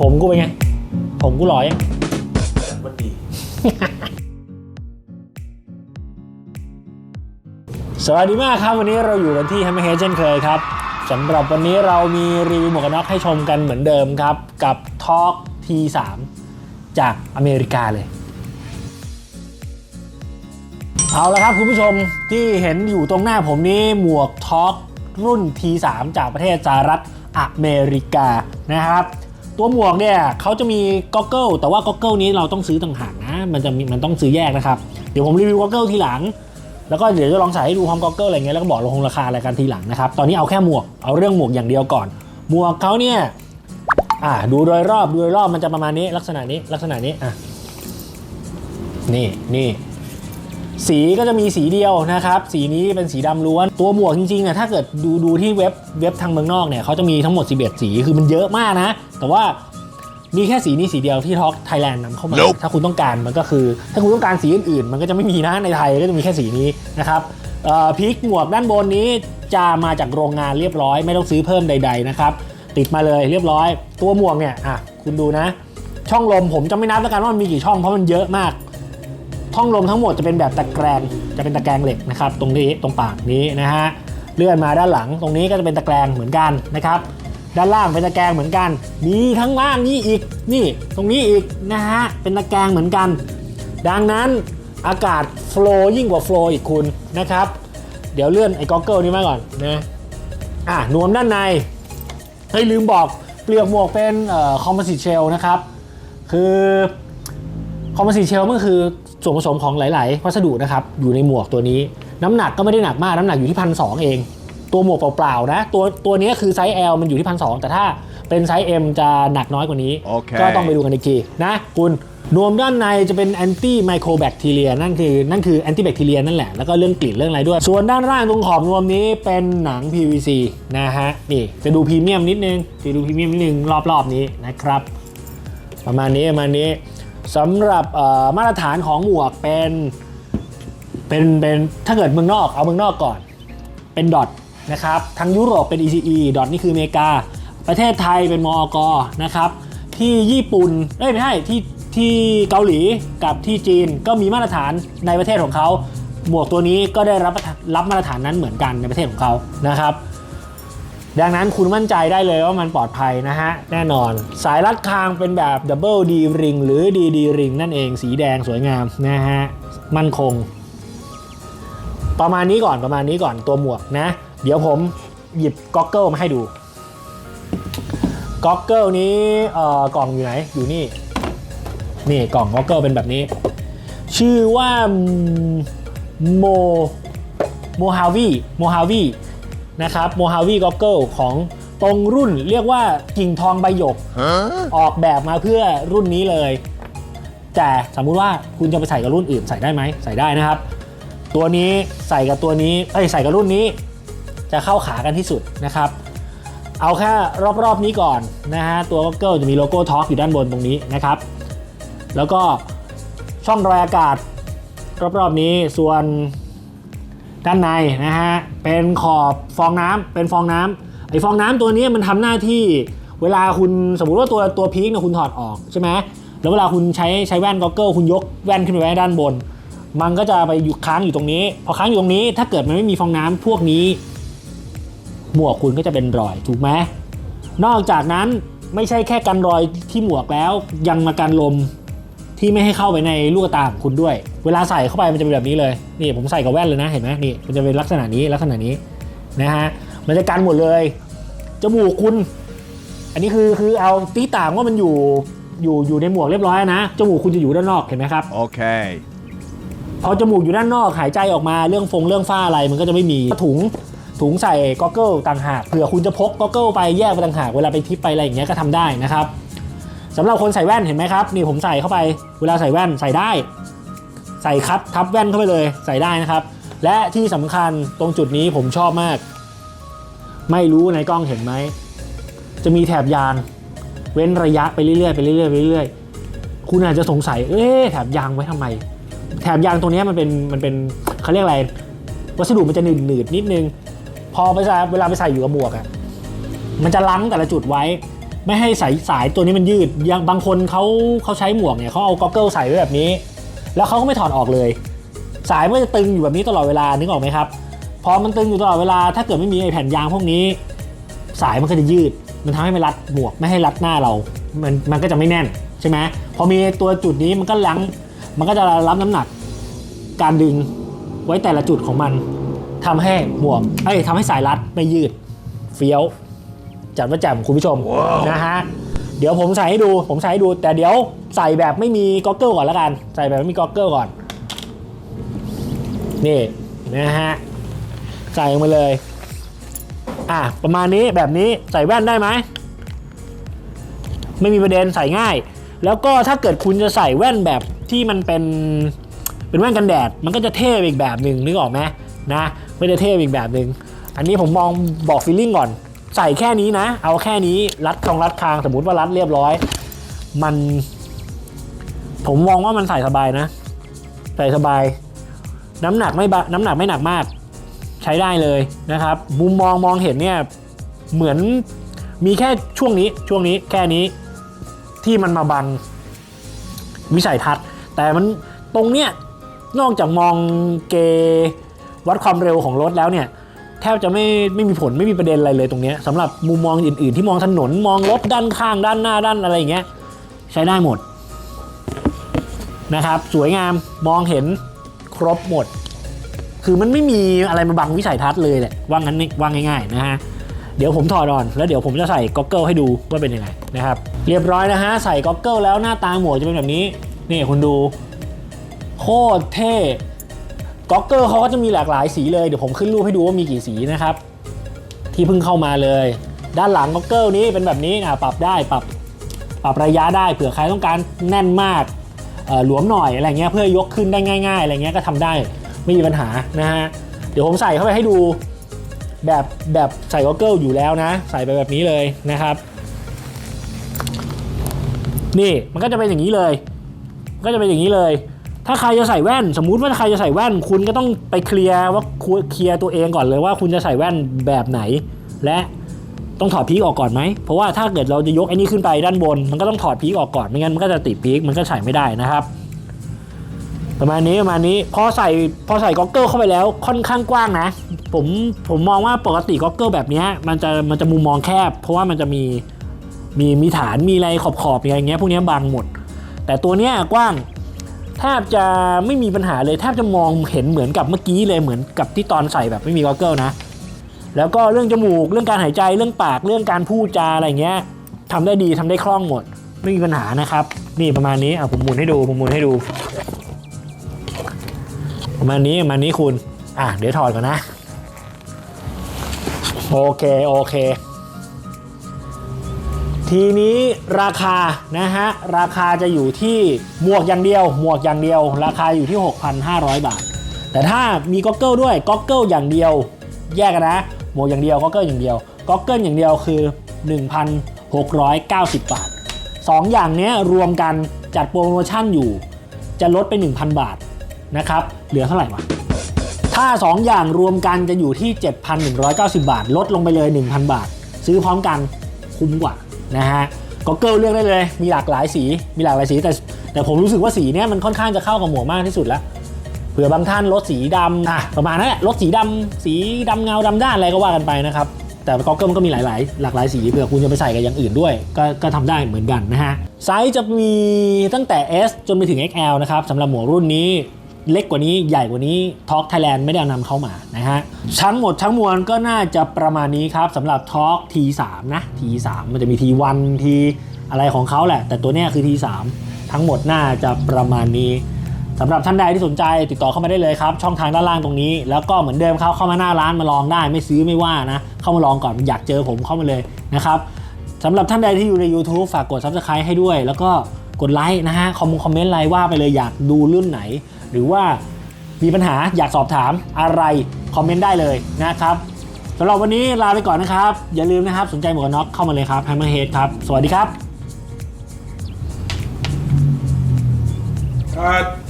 ผมกูเป็นไง ผมกูหล่อยังมันดี สวัสดีมากครับ วันนี้เราอยู่กันที่ Hammer Head เช่นเคยครับสำหรับวันนี้เรามีรีวิวหมวกกันน็อกให้ชมกันเหมือนเดิมครับ กับ Talk T3 จากอเมริกาเลย เอาละครับคุณผู้ชมที่เห็นอยู่ตรงหน้าผมนี้หมวก Talk รุ่น T3 จากประเทศสหรัฐอเมริกานะครับ ตัวหมวกเนี่ยเขาจะมีก็อกเกิลแต่ว่าก็อกเกิลนี้เราต้องซื้อต่างหากนะมันจะมีมันต้องซื้อแยกนะครับ เดี๋ยวผมรีวิวก็อกเกิลทีหลัง แล้วก็เดี๋ยวจะลองใส่ให้ดูพร้อมก็อกเกิลอะไรเงี้ยแล้วก็บอกลงราคาอะไรกันทีหลังนะครับตอนนี้เอาแค่หมวกเอาเรื่องหมวกอย่างเดียวก่อน หมวกเขาเนี่ยอ่าดูโดยรอบดูโดยรอบมันจะประมาณนี้ลักษณะนี้ลักษณะนี้อะนี่นี่ สีก็จะมีสีเดียวนะครับ สีนี้เป็นสีดำล้วน ตัวหมวกจริงๆเนี่ยถ้าเกิดดูดูที่เว็บเว็บทางเมืองนอกเนี่ยเขาจะมีทั้งหมด 11 สีคือมันเยอะมากนะ แต่ว่ามีแค่สีนี้สีเดียวที่ท็อกไทยแลนด์นำเข้ามา ถ้าคุณต้องการมันก็คือ ถ้าคุณต้องการสีอื่นๆ มันก็จะไม่มีนะในไทยก็จะมีแค่สีนี้นะครับเอ่อพีกหมวกด้านบนนี้จะมาจากโรงงานเรียบร้อย ไม่ต้องซื้อเพิ่มใด ๆนะครับ ติดมาเลยเรียบร้อย ตัวหมวกเนี่ยอะคุณดูนะ ช่องลมผมจะไม่นับแล้วกันว่ามันมีกี่ช่องเพราะมันเยอะมาก ท่องลมทั้งหมดจะเป็นแบบตะแกรงจะเป็นตะแกรงเหล็กนะครับตรงนี้ตรงปากนี้นะฮะเลื่อนมาด้านหลังตรงนี้ก็จะเป็นตะแกรงเหมือนกันนะครับด้านล่างเป็นตะแกรงเหมือนกัน มีทั้งล่างนี่อีกนี่ตรงนี้อีกนะฮะเป็นตะแกรงเหมือนกัน ดังนั้นอากาศโฟลว์ยิ่งกว่าโฟลว์อีกคุณนะครับ เดี๋ยวเลื่อนไอ้กอกเกิลนี้มาก่อนนะอะนวมด้านในเฮ้ลืมบอกเปลือกหมวกเป็นคอมโพสิตเชลนะครับ คือคอมโพสิตเชลมันคือ ส่วนผสมของหลาย ๆ วัสดุนะครับอยู่ในหมวกตัวนี้ น้ำหนักก็ไม่ได้หนักมากน้ำหนักอยู่ที่พันสเอง ตัวหมวกเปล่า ๆ นะ ตัวตัวนี้คือไซส์ L มันอยู่ที่พันสแต่ถ้าเป็นไซส์ M จะหนักน้อยกว่านี้โอเคก็ต้องไปดูกันอีกทีนะคุณนวมด้านในจะเป็นแอนตี้ไมโครแบคทีเรียนั่นคือนั่นคือแอนตี้แบคทีเรียนั่นแหละ แล้วก็เรื่องกลิ่นเรื่องอะไรด้วย ส่วนด้านล่างตรงขอบนวมนี้เป็นหนัง PVC นะฮะนี่จะดูพรีเมียมนิดนึงจะดูพรีเมียมนิดนึงรอบๆนี้นะครับ ประมาณนี้ประมาณนี้ สำหรับมาตรฐานของหมวกเป็นเป็นเป็นถ้าเกิดเมืองนอกเอาเมืองนอกก่อน เป็นดอทนะครับทางยุโรปเป็น ECE ดอทนี่คืออเมริกา ประเทศไทยเป็นมอกนะครับที่ญี่ปุ่นเอ้ยไม่ใช่ที่ที่เกาหลีกับที่จีนก็มีมาตรฐานในประเทศของเขาหมวกตัวนี้ก็ได้รับรับมาตรฐานนั้นเหมือนกันในประเทศของเขานะครับ ดังนั้นคุณมั่นใจได้เลยว่ามันปลอดภัยนะฮะ แน่นอน สายรัดคางเป็นแบบ Double D Ring หรือ DD Ring นั่นเองสีแดงสวยงามนะฮะ มั่นคง ประมาณนี้ก่อนประมาณนี้ก่อนตัวหมวกนะ เดี๋ยวผมหยิบก็อกเกิลมาให้ดูก็อกเกิลนี้เอ่อกล่องอยู่ไหนอยู่นี่ นี่กล่องก็อกเกิลเป็นแบบนี้ ชื่อว่าโมโมฮาวีโมฮาวี นะครับโมฮาวีก็อกเกิลของตรงรุ่นเรียกว่ากิ่งทองใบหยก ออกแบบมาเพื่อรุ่นนี้เลย แต่สมมุติว่าคุณจะไปใส่กับรุ่นอื่นใส่ได้ไหมใส่ได้นะครับ ตัวนี้ใส่กับตัวนี้เอ้ยใส่กับรุ่นนี้ จะเข้าขากันที่สุดนะครับ เอาแค่รอบๆนี้ก่อนนะฮะตัวก็เกิลจะมีโลโก้ท็อกอยู่ด้านบนตรงนี้นะครับ แล้วก็ช่องระบายอากาศรอบๆนี้ส่วน ด้านในนะฮะเป็นขอบฟองน้ำเป็นฟองน้ำไอฟองน้ำตัวนี้มันทำหน้าที่เวลาคุณสมมุติว่าตัวตัวพีคเนี่ยคุณถอดออกใช่ไหมแล้วเวลาคุณใช้ใช้แว่นก็เกิลคุณยกแว่นขึ้นไปไว้ด้านบน มันก็จะไปอยู่ค้างอยู่ตรงนี้ พอค้างอยู่ตรงนี้ ถ้าเกิดมันไม่มีฟองน้ำพวกนี้ หมวกคุณก็จะเป็นรอยถูกไหมนอกจากนั้นไม่ใช่แค่กันรอยที่หมวกแล้วยังมากันลม ที่ไม่ให้เข้าไปในลูกตาของคุณด้วย เวลาใส่เข้าไปมันจะเป็นแบบนี้เลย นี่ผมใส่กับแว่นเลยนะเห็นไหมนี่มันจะเป็นลักษณะนี้ลักษณะนี้นะฮะมันจะกันหมดเลยจมูกคุณ อันนี้คือคือเอาตีต่างว่ามันอยู่อยู่อยู่ในหมวกเรียบร้อยแล้วนะจมูกคุณจะอยู่ด้านนอกเห็นไหมครับ Okay. พอจมูกอยู่ด้านนอกหายใจออกมาเรื่องฟงเรื่องฝ้าอะไรมันก็จะไม่มีถุงถุงใส่ก็อกเกิลต่างหากเผื่อคุณจะพกก็อกเกิลไปแยกไปต่างหากเวลาไปทริปไปอะไรอย่างเงี้ยก็ทำได้นะครับ สำหรับคนใส่แว่นเห็นไหมครับนี่ผมใส่เข้าไป เวลาใส่แว่นใส่ได้ ใส่คับทับแว่นเข้าไปเลยใส่ได้นะครับ และที่สำคัญตรงจุดนี้ผมชอบมาก ไม่รู้ในกล้องเห็นไหมจะมีแถบยาง เว้นระยะไปเรื่อยๆไปเรื่อยๆไปเรื่อยๆคุณอาจจะสงสัย เอ๊ะแถบยางไว้ทำไม แถบยางตรงนี้มันเป็นมันเป็นเขาเรียกอะไร วัสดุมันจะหนืดหนืดนิดนึง พอไปใส่เวลาไปใส่อยู่กับหมวกอะ่ะมันจะล้างแต่ละจุดไว้ ไม่ให้สายสายตัวนี้มันยืดอย่างบางคนเขาเขาใช้หมวกเนี่ยเขาเอาก็อกเกิลใส่ไว้แบบนี้ แล้วเขาก็ไม่ถอดออกเลย สายมันจะตึงอยู่แบบนี้ตลอดเวลานึกออกไหมครับพอมันตึงอยู่ตลอดเวลาถ้าเกิดไม่มีไอแผ่นยางพวกนี้ สายมันก็จะยืด มันทำให้มันรัดหมวกไม่ให้รัดหน้าเรา มันมันก็จะไม่แน่นใช่ไหมพอมีตัวจุดนี้มันก็ลังมันก็จะรับน้ำหนัก การดึงไว้แต่ละจุดของมันทำให้หมวกเอ้ยทำให้สายรัดไม่ยืดเฟี้ยว จัดว่าแจ่มคุณผู้ชมนะฮะเดี๋ยวผมใส่ให้ดูผมใส่ให้ดู แต่เดี๋ยวใส่แบบไม่มีก็อกเกิลก่อนแล้วกัน ใส่แบบไม่มีก็อกเกิลก่อน นี่นะฮะใส่ลงมาเลย อะประมาณนี้แบบนี้ใส่แว่นได้ไหมไม่มีประเด็นใส่ง่าย แล้วก็ถ้าเกิดคุณจะใส่แว่นแบบที่มันเป็นเป็นแว่นกันแดด มันก็จะเท่ไปอีกแบบหนึ่งนึกออกไหมนะไม่ได้เท่ไปอีกแบบหนึ่งอันนี้ผมมองบอกฟีลลิ่งก่อน ใส่แค่นี้นะ เอาแค่นี้รัดคองรัดคางสมมติว่ารัดเรียบร้อย มัน ผมมองว่ามันใส่สบายนะ ใส่สบาย น้ำหนักไม่บะน้ำหนักไม่หนักมาก ใช้ได้เลยนะครับ มุมมองมองเห็นเนี่ยเหมือนมีแค่ช่วงนี้ช่วงนี้แค่นี้ที่มันมาบังวิสัยทัศน์ แต่มันตรงเนี้ยนอกจากมองเกวัดความเร็วของรถแล้วเนี่ย แทบจะไม่ไม่มีผลไม่มีประเด็นอะไรเลยตรงนี้สำหรับมุมมองอื่น ๆ ที่มองถนนมองรถด้านข้างด้านหน้าด้านอะไรอย่างเงี้ยใช้ได้หมดนะครับ สวยงามมองเห็นครบหมด คือมันไม่มีอะไรมาบังวิสัยทัศน์เลยแหละว่างั้นนี่ว่าง่าย ๆ นะฮะเดี๋ยวผมถอดก่อน แล้วเดี๋ยวผมจะใส่ก็อกเกิลให้ดูว่าเป็นยังไงนะครับ เรียบร้อยนะฮะใส่ก็อกเกิลแล้วหน้าตาหมวกจะเป็นแบบนี้นี่คุณดู โคตรเท่ ก็อกเกิลเขาก็จะมีหลากหลายสีเลย เดี๋ยวผมขึ้นรูปให้ดูว่ามีกี่สีนะครับ ที่เพิ่งเข้ามาเลย ด้านหลังก็อกเกิลนี้เป็นแบบนี้นะปรับได้ปรับปรับระยะได้เผื่อใครต้องการแน่นมากเออหลวมหน่อยอะไรเงี้ยเพื่อยกขึ้นได้ง่าย ๆ อะไรเงี้ยก็ทำได้ไม่มีปัญหานะฮะเดี๋ยวผมใส่เข้าไปให้ดูแบบแบบใส่ก็อกเกิลอยู่แล้วนะ ใส่ไปแบบนี้เลยนะครับ นี่มันก็จะเป็นอย่างนี้เลย ก็จะเป็นอย่างนี้เลย ถ้าใครจะใส่แว่น สมมุติว่าใครจะใส่แว่น คุณก็ต้องไปเคลียร์ว่าเคลียร์ตัวเองก่อนเลยว่าคุณจะใส่แว่นแบบไหน และต้องถอดพีกออกก่อนไหม เพราะว่าถ้าเกิดเราจะยกไอ้นี่ขึ้นไปด้านบน มันก็ต้องถอดพีกออกก่อน ไม่งั้นมันก็จะติดพีกมันก็ใส่ไม่ได้นะครับ ประมาณนี้ประมาณนี้ พอใส่พอใส่ก็อกเกิลเข้าไปแล้วค่อนข้างกว้างนะ ผมผมมองว่าปกติก็อกเกิลแบบนี้มันจะมันจะมุมมองแคบ เพราะว่ามันจะมีมีมีฐานมีอะไรขอบขอบอะไรเงี้ยพวกนี้บังหมด แต่ตัวเนี้ยกว้าง แทบจะไม่มีปัญหาเลยแทบจะมองเห็นเหมือนกับเมื่อกี้เลยเหมือนกับที่ตอนใส่แบบไม่มีก็อกเกิลนะ แล้วก็เรื่องจมูกเรื่องการหายใจเรื่องปากเรื่องการพูดจาอะไรเงี้ยทำได้ดีทำได้คล่องหมด ไม่มีปัญหานะครับ นี่ประมาณนี้อะผมหมุนให้ดูผมหมุนให้ดู ประมาณนี้ประมาณนี้คุณ อะเดี๋ยวถอดก่อนนะ โอเค โอเค ทีนี้ราคานะฮะราคาจะอยู่ที่หมวกอย่างเดียว หมวกอย่างเดียว ราคาอยู่ที่ 6,500 บาท แต่ถ้ามีก็อกเกิลด้วยก็อกเกิลอย่างเดียว แยกกันนะ หมวกอย่างเดียวก็อกเกิลอย่างเดียวก็อกเกิลอย่างเดียวคือ 1,690 บาทสองอย่างนี้รวมกันจัดโปรโมชั่นอยู่ จะลดไป 1,000 บาทนะครับเหลือเท่าไหร่วะถ้า 2 อย่างรวมกันจะอยู่ที่ 7,190 บาท ลดลงไปเลย 1,000 บาท ซื้อพร้อมกันคุ้มกว่า นะฮะก็เกิลเลือกได้เลย มีหลากหลายสีมีหลากหลายสีแต่แต่ผมรู้สึกว่าสีเนี้ยมันค่อนข้างจะเข้ากับหมวกมากที่สุดแล้วเผื่อบางท่านรถสีดำอะประมาณนั้นแหละรถสีดำสีดำเงาดำด้านอะไรก็ว่ากันไปนะครับแต่ก็เกิลมันก็มีหลาย ๆ หลากหลายสีเผื่อคุณจะไปใส่กับอย่างอื่นด้วย ก็ก็ทำได้เหมือนกันนะฮะไซส์จะมีตั้งแต่ S จนไปถึง XL นะครับสำหรับหมวกรุ่นนี้ เล็กกว่านี้ใหญ่กว่านี้ Talk Thailand ไม่ได้นำเข้ามานะฮะทั้งหมดทั้งมวลก็น่าจะประมาณนี้ครับสำหรับ Talk T3 นะ T3 มันจะมี T1 T อะไรของเขาแหละ แต่ตัวเนี้ยคือ T3 ทั้งหมดน่าจะประมาณนี้สำหรับท่านใดที่สนใจติดต่อเข้ามาได้เลยครับ ช่องทางด้านล่างตรงนี้ แล้วก็เหมือนเดิมครับเข้ามาหน้าร้านมาลองได้ไม่ซื้อไม่ว่านะ เข้ามาลองก่อนอยากเจอผมเข้ามาเลยนะครับสำหรับท่านใดที่อยู่ใน YouTube ฝากกด Subscribe ให้ด้วย แล้วก็กดไลค์นะฮะ คอมคอมเมนต์อะไรว่าไปเลยอยากดูรุ่นไหน หรือว่ามีปัญหาอยากสอบถามอะไรคอมเมนต์ได้เลยนะครับสำหรับวันนี้ลาไปก่อนนะครับ อย่าลืมนะครับ สนใจหมวกกันน็อกเข้ามาเลยครับ Hammerhead ครับ สวัสดีครับ Cut.